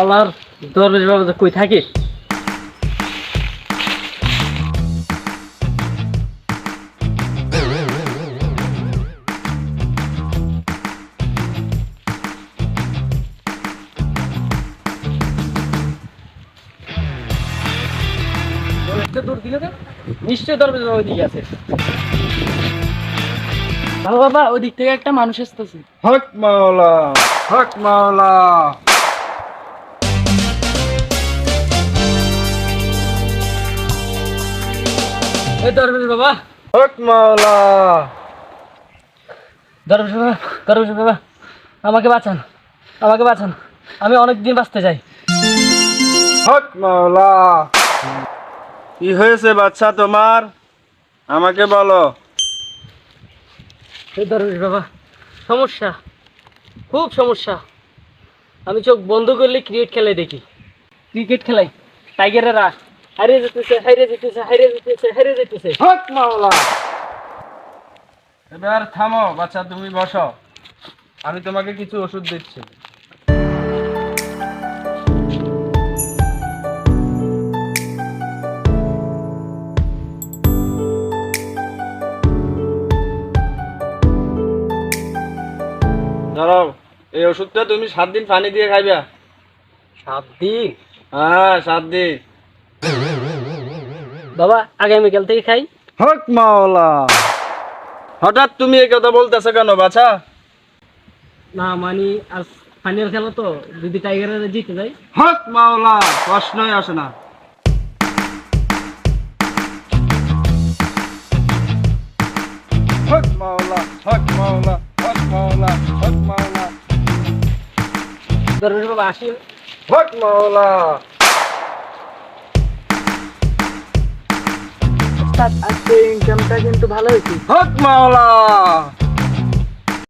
আল্লাহর দরবেশ বাবা কই থাকে দূর? নিশ্চয়ই দরবেশ বাবা ওইদিকে আছে। বাবা বাবা ওই দিক থেকে একটা মানুষ আসতেছে। হক মাওলা হক মাওলা। এই দরবেশ বাবা। হক মাওলা। দরবেশ বাবা দরবেশ বাবা আমাকে বাঁচান আমাকে বাঁচান আমি অনেক দিন বাঁচতে চাই। হক মাওলা। কি হয়েছে বাচ্চা তোমার? আমাকে বলো। এই দরবেশ বাবা সমস্যা খুব সমস্যা। আমি চোখ বন্ধ করলে ক্রিকেট খেলে দেখি। ক্রিকেট খেলাই টাইগারের টাইগারেরা হারিয়ে যেতেছে হারিয়ে যেতেছে হারিয়ে যেতেছে হারিয়ে যেতেছে। হক মাওলা। এবার থামো বাচ্চা তুমি বসো। আমি তোমাকে কিছু ওষুধ দিচ্ছি। ধরো এই ওষুধটা তুমি সাত দিন পানি দিয়ে খাইবা। সাত দিন? হ্যাঁ সাত দিন। বাবা আগামীকাল থেকে খাই। হক মাওলা। হঠাৎ তুমি এই কথা বলতেছো কেন বাছা? না মানে আজ ফাইনাল খেলা তো যদি টাইগারেরা জিতে যায় হক মাওলা প্রশ্নই আসে না। হক মাওলা হক মাওলা হক মাওলা হক মাওলা। দরবেশ বাবা আসি। হক মাওলা। আজকে ইনকামটা কিন্তু ভালো হয়েছে। হক মাওলা।